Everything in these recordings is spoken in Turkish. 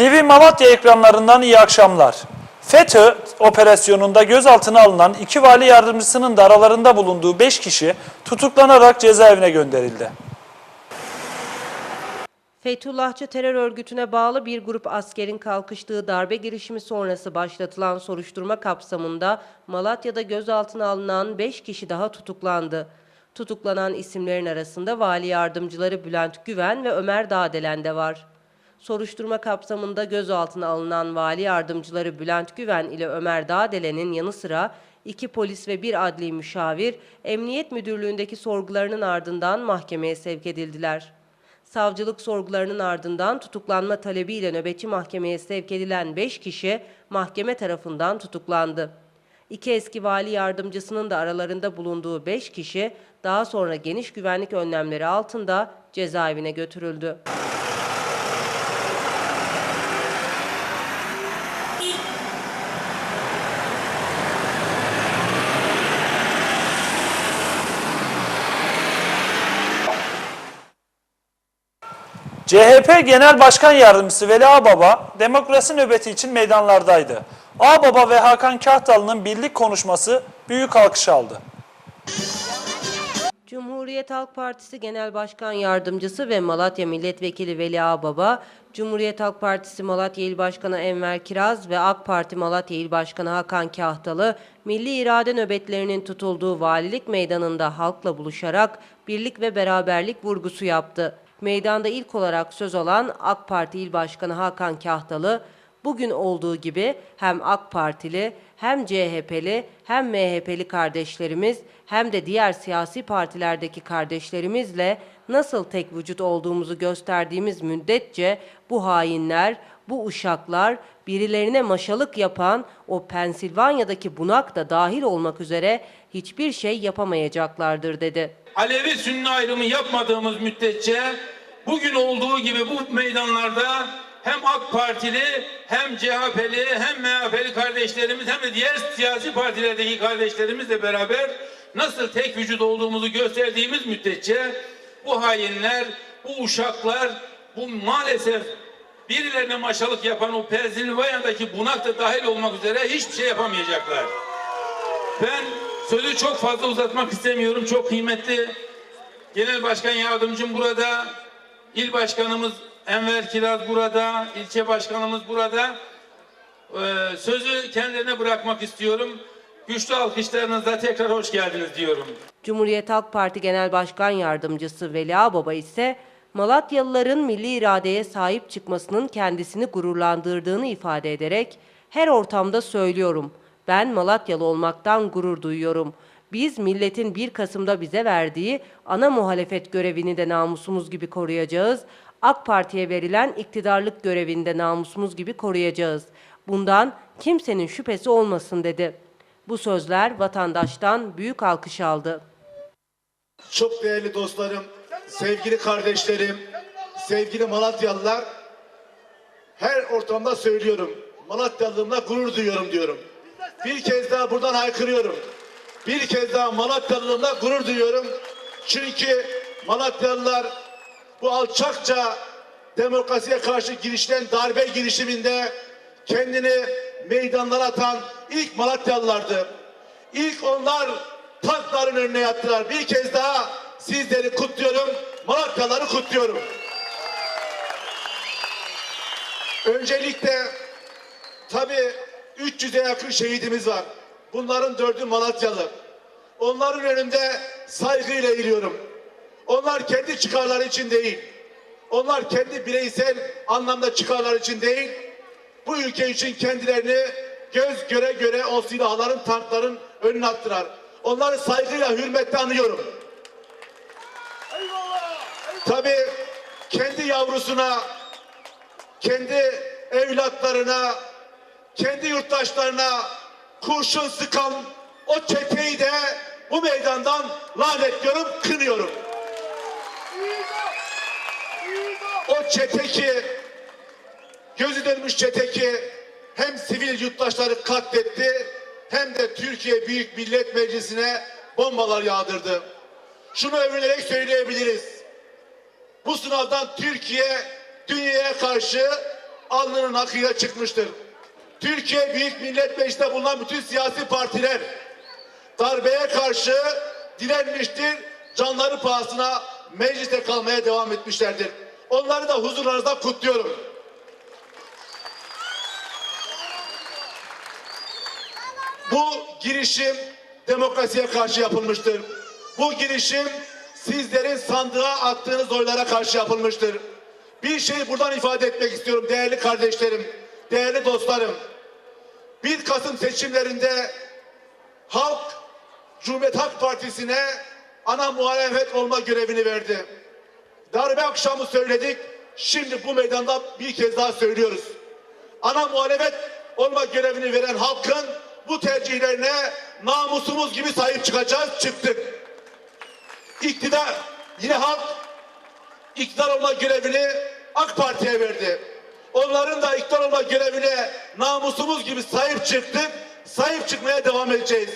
TV Malatya ekranlarından iyi akşamlar. FETÖ operasyonunda gözaltına alınan iki vali yardımcısının da aralarında bulunduğu 5 kişi tutuklanarak cezaevine gönderildi. Fethullahçı terör örgütüne bağlı bir grup askerin kalkıştığı darbe girişimi sonrası başlatılan soruşturma kapsamında Malatya'da gözaltına alınan 5 kişi daha tutuklandı. Tutuklanan isimlerin arasında vali yardımcıları Bülent Güven ve Ömer Dağdelen de var. Soruşturma kapsamında gözaltına alınan vali yardımcıları Bülent Güven ile Ömer Dağdelen'in yanı sıra iki polis ve bir adli müşavir Emniyet Müdürlüğü'ndeki sorgularının ardından mahkemeye sevk edildiler. Savcılık sorgularının ardından tutuklanma talebiyle nöbetçi mahkemeye sevk edilen 5 kişi mahkeme tarafından tutuklandı. İki eski vali yardımcısının da aralarında bulunduğu 5 kişi daha sonra geniş güvenlik önlemleri altında cezaevine götürüldü. CHP Genel Başkan Yardımcısı Veli Ağbaba demokrasi nöbeti için meydanlardaydı. Ağbaba ve Hakan Kahtalı'nın birlik konuşması büyük alkış aldı. Cumhuriyet Halk Partisi Genel Başkan Yardımcısı ve Malatya Milletvekili Veli Ağbaba, Cumhuriyet Halk Partisi Malatya İl Başkanı Enver Kiraz ve AK Parti Malatya İl Başkanı Hakan Kahtalı, milli irade nöbetlerinin tutulduğu valilik meydanında halkla buluşarak birlik ve beraberlik vurgusu yaptı. Meydanda ilk olarak söz alan AK Parti İl Başkanı Hakan Kahtalı, bugün olduğu gibi hem AK Partili hem CHP'li hem MHP'li kardeşlerimiz hem de diğer siyasi partilerdeki kardeşlerimizle nasıl tek vücut olduğumuzu gösterdiğimiz müddetçe bu hainler, bu uşaklar birilerine maşalık yapan o Pensilvanya'daki bunak da dahil olmak üzere hiçbir şey yapamayacaklardır dedi. Alevi Sünni ayrımı yapmadığımız müddetçe bugün olduğu gibi bu meydanlarda hem AK Partili hem CHP'li hem MHP'li kardeşlerimiz hem de diğer siyasi partilerdeki kardeşlerimizle beraber nasıl tek vücut olduğumuzu gösterdiğimiz müddetçe bu hainler, bu uşaklar, bu maalesef birilerine maşalık yapan o Pensilvanya'daki bunak da dahil olmak üzere hiçbir şey yapamayacaklar. Ben sözü çok fazla uzatmak istemiyorum. Çok kıymetli Genel Başkan Yardımcım burada. İl Başkanımız Enver Kiraz burada. ilçe Başkanımız burada. Ee, sözü kendilerine bırakmak istiyorum. Güçlü alkışlarınızla tekrar hoş geldiniz diyorum. Cumhuriyet Halk Parti Genel Başkan Yardımcısı Veli Ağbaba ise Malatyalıların milli iradeye sahip çıkmasının kendisini gururlandırdığını ifade ederek her ortamda söylüyorum. Ben Malatyalı olmaktan gurur duyuyorum. Biz milletin 1 Kasım'da bize verdiği ana muhalefet görevini de namusumuz gibi koruyacağız. AK Parti'ye verilen iktidarlık görevini de namusumuz gibi koruyacağız. Bundan kimsenin şüphesi olmasın dedi. Bu sözler vatandaştan büyük alkış aldı. Çok değerli dostlarım, sevgili kardeşlerim, sevgili Malatyalılar, her ortamda söylüyorum. Malatyalılığımla gurur duyuyorum diyorum. Bir kez daha buradan haykırıyorum. Bir kez daha Malatyalılığımla gurur duyuyorum. Çünkü Malatyalılar bu alçakça demokrasiye karşı girişilen darbe girişiminde kendini meydanlara atan ilk Malatyalılardı. İlk onlar tankların önüne yattılar. Bir kez daha sizleri kutluyorum. Malatyalıları kutluyorum. Öncelikle tabii 300'e yakın şehidimiz var. Bunların dördü Malatyalı. Onların önünde saygıyla eğiliyorum. Onlar kendi çıkarları için değil. Onlar kendi bireysel anlamda çıkarları için değil. Bu ülke için kendilerini göz göre göre o silahların, tankların önüne attılar. Onları saygıyla, hürmetle anıyorum. Tabii kendi yavrusuna, kendi evlatlarına, kendi yurttaşlarına kurşun sıkan o çeteyi de bu meydandan lanetliyorum, kınıyorum. O çete ki, gözü dönmüş çete ki hem sivil yurttaşları katletti hem de Türkiye Büyük Millet Meclisi'ne bombalar yağdırdı. Şunu övünerek söyleyebiliriz. Bu sınavdan Türkiye dünyaya karşı alnının akıyla çıkmıştır. Türkiye Büyük Millet Meclisi'nde bulunan bütün siyasi partiler darbeye karşı direnmiştir. Canları pahasına mecliste kalmaya devam etmişlerdir. Onları da huzurlarınızda kutluyorum. Bu girişim demokrasiye karşı yapılmıştır. Bu girişim sizlerin sandığa attığınız oylara karşı yapılmıştır. Bir şeyi buradan ifade etmek istiyorum değerli kardeşlerim, değerli dostlarım. 1 Kasım seçimlerinde halk Cumhuriyet Halk Partisi'ne ana muhalefet olma görevini verdi. Darbe akşamı söyledik, şimdi bu meydanda bir kez daha söylüyoruz. Ana muhalefet olma görevini veren halkın bu tercihlerine namusumuz gibi sahip çıkacağız, çıktık. İktidar, yine halk iktidar olma görevini AK Parti'ye verdi. Onların da iktidar olma görevine namusumuz gibi sahip çıktık, sahip çıkmaya devam edeceğiz.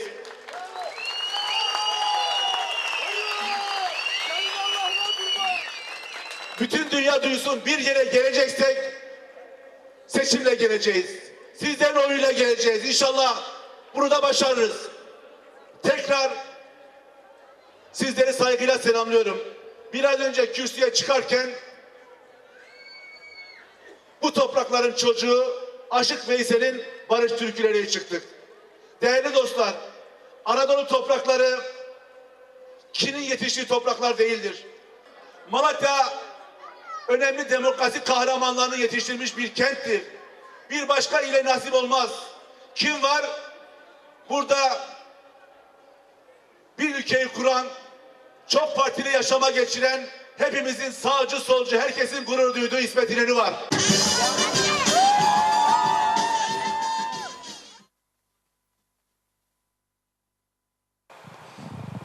Bütün dünya duysun bir yere geleceksek seçimle geleceğiz. Sizlerin oyuyla geleceğiz. İnşallah bunu da başarırız. Tekrar sizleri saygıyla selamlıyorum. Biraz önce kürsüye çıkarken bu toprakların çocuğu Aşık Veysel'in barış türküleriyle çıktık. Değerli dostlar, Anadolu toprakları kinin yetiştiği topraklar değildir. Malatya önemli demokrasi kahramanlarını yetiştirmiş bir kenttir. Bir başka ile nasip olmaz. Kim var? Burada bir ülkeyi kuran, çok partili yaşama geçiren, hepimizin sağcı solcu, herkesin gurur duyduğu İsmet İnönü var.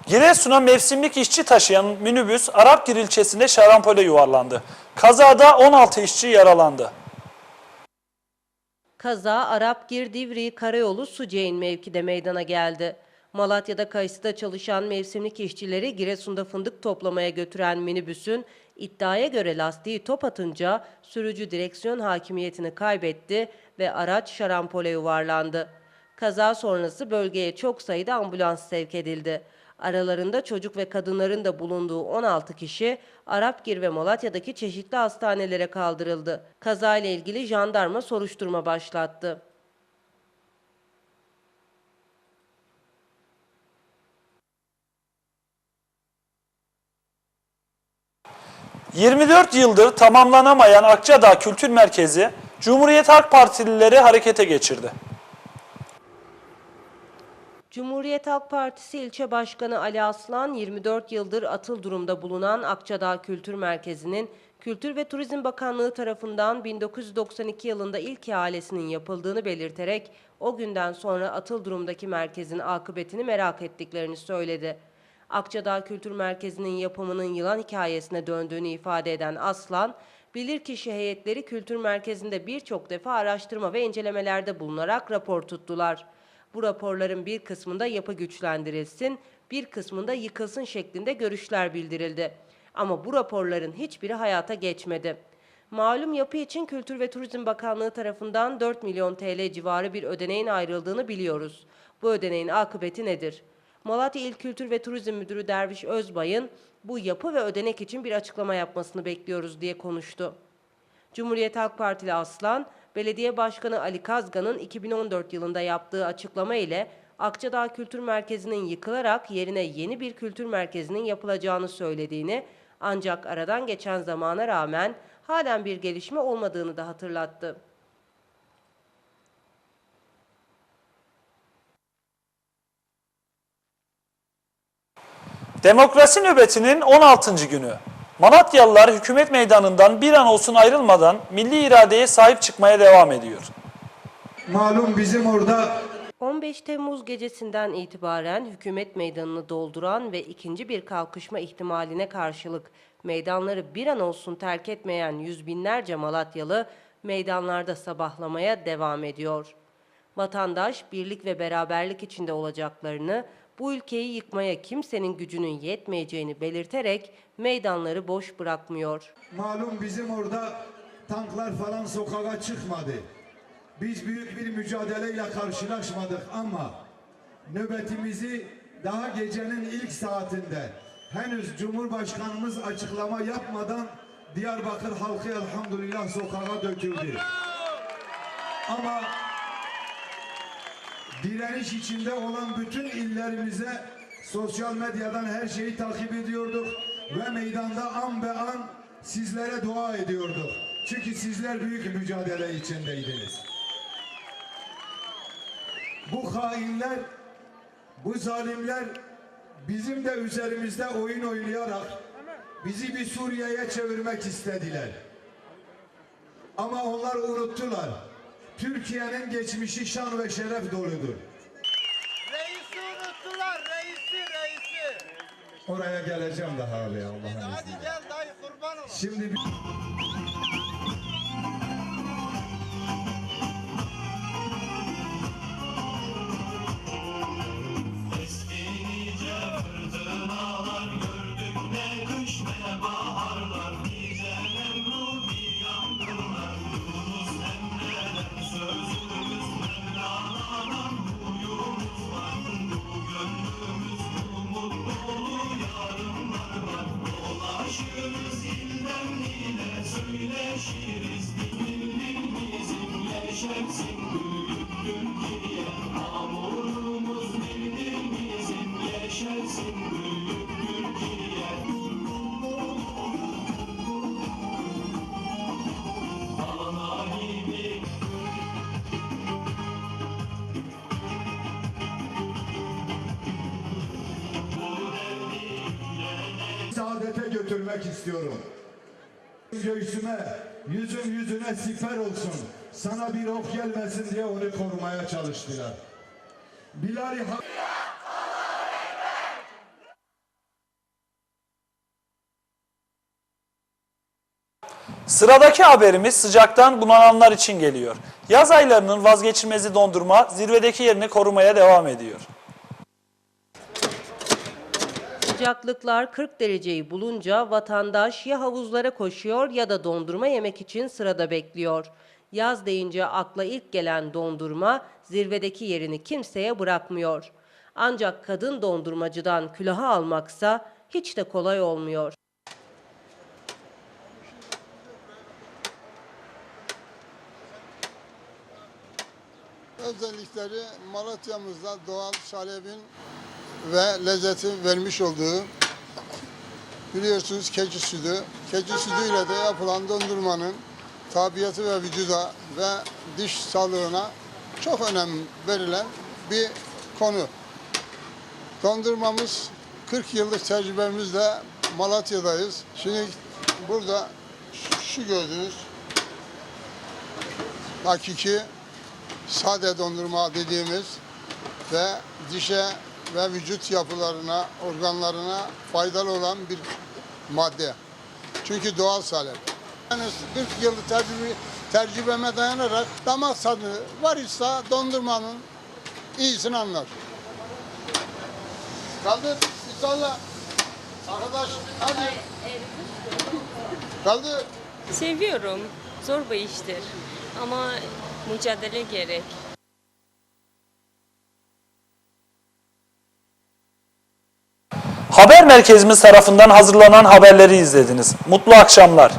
Giresun'a mevsimlik işçi taşıyan minibüs Arapgir ilçesinde şarampole yuvarlandı. Kazada 16 işçi yaralandı. Kaza Arapgir Divri Karayolu Suceyn mevkide meydana geldi. Malatya'da kayısıda çalışan mevsimlik işçileri Giresun'da fındık toplamaya götüren minibüsün iddiaya göre lastiği top atınca sürücü direksiyon hakimiyetini kaybetti ve araç şarampole yuvarlandı. Kaza sonrası bölgeye çok sayıda ambulans sevk edildi. Aralarında çocuk ve kadınların da bulunduğu 16 kişi Arapgir ve Malatya'daki çeşitli hastanelere kaldırıldı. Kazayla ilgili jandarma soruşturma başlattı. – 24 yıldır tamamlanamayan Akçadağ Kültür Merkezi, Cumhuriyet Halk Partilileri harekete geçirdi. Cumhuriyet Halk Partisi İlçe Başkanı Ali Aslan 24 yıldır atıl durumda bulunan Akçadağ Kültür Merkezi'nin Kültür ve Turizm Bakanlığı tarafından 1992 yılında ilk ihalesinin yapıldığını belirterek o günden sonra atıl durumdaki merkezin akıbetini merak ettiklerini söyledi. Akçadağ Kültür Merkezi'nin yapımının yılan hikayesine döndüğünü ifade eden Aslan, bilirkişi heyetleri kültür merkezinde birçok defa araştırma ve incelemelerde bulunarak rapor tuttular. Bu raporların bir kısmında yapı güçlendirilsin, bir kısmında yıkılsın şeklinde görüşler bildirildi. Ama bu raporların hiçbiri hayata geçmedi. Malum yapı için Kültür ve Turizm Bakanlığı tarafından 4 milyon TL civarı bir ödeneğin ayrıldığını biliyoruz. Bu ödeneğin akıbeti nedir? Malatya İl Kültür ve Turizm Müdürü Derviş Özbay'ın bu yapı ve ödenek için bir açıklama yapmasını bekliyoruz diye konuştu. Cumhuriyet Halk Partili Aslan, Belediye Başkanı Ali Kazgan'ın 2014 yılında yaptığı açıklama ile Akçadağ Kültür Merkezi'nin yıkılarak yerine yeni bir kültür merkezinin yapılacağını söylediğini ancak aradan geçen zamana rağmen halen bir gelişme olmadığını da hatırlattı. Demokrasi nöbetinin 16. günü. Malatyalılar hükümet meydanından bir an olsun ayrılmadan milli iradeye sahip çıkmaya devam ediyor. Malum bizim orada 15 Temmuz gecesinden itibaren hükümet meydanını dolduran ve ikinci bir kalkışma ihtimaline karşılık meydanları bir an olsun terk etmeyen yüz binlerce Malatyalı meydanlarda sabahlamaya devam ediyor. Vatandaş birlik ve beraberlik içinde olacaklarını, bu ülkeyi yıkmaya kimsenin gücünün yetmeyeceğini belirterek meydanları boş bırakmıyor. malum bizim orada tanklar falan sokağa çıkmadı. Biz büyük bir mücadeleyle karşılaşmadık ama nöbetimizi daha gecenin ilk saatinde henüz Cumhurbaşkanımız açıklama yapmadan Diyarbakır halkı elhamdülillah sokağa döküldü. Ama direniş içinde olan bütün illerimize sosyal medyadan her şeyi takip ediyorduk ve meydanda an be an sizlere dua ediyorduk. Çünkü sizler büyük mücadele içindeydiniz. Bu hainler, bu zalimler bizim de üzerimizde oyun oynayarak bizi bir Suriye'ye çevirmek istediler. Ama onlar unuttular. Türkiye'nin geçmişi şan ve şeref doludur. Reisi unuttular, reisi, reisi. Oraya geleceğim daha abi Allah'ın Hadi izniyle. gel dayı kurban olayım. Şimdi bir... götürmek istiyorum. Göğsüme, yüzüm yüzüne siper olsun. Sana bir ok gelmesin diye onu korumaya çalıştılar. Bilal-i Ha- Sıradaki haberimiz sıcaktan bunananlar için geliyor. Yaz aylarının vazgeçilmezi dondurma zirvedeki yerini korumaya devam ediyor. Sıcaklıklar 40 dereceyi bulunca vatandaş ya havuzlara koşuyor ya da dondurma yemek için sırada bekliyor. Yaz deyince akla ilk gelen dondurma zirvedeki yerini kimseye bırakmıyor. Ancak kadın dondurmacıdan külahı almaksa hiç de kolay olmuyor. Özellikleri Malatya'mızda doğal şalebin ve lezzeti vermiş olduğu biliyorsunuz keçi sütü. Keçi sütüyle de yapılan dondurmanın tabiatı ve vücuda ve diş sağlığına çok önem verilen bir konu. Dondurmamız 40 yıllık tecrübemizle Malatya'dayız. Şimdi burada şu gördüğünüz hakiki sade dondurma dediğimiz ve dişe ve vücut yapılarına, organlarına faydalı olan bir madde. Çünkü doğal salep. Yani 40 yıllık tecrübe, tecrübeme dayanarak damak tadı var ise dondurmanın iyisini anlar. Kaldır, bir. Arkadaş, hadi. Kaldır. Seviyorum. Zor bir iştir. Ama mücadele gerek. Haber merkezimiz tarafından hazırlanan haberleri izlediniz. Mutlu akşamlar.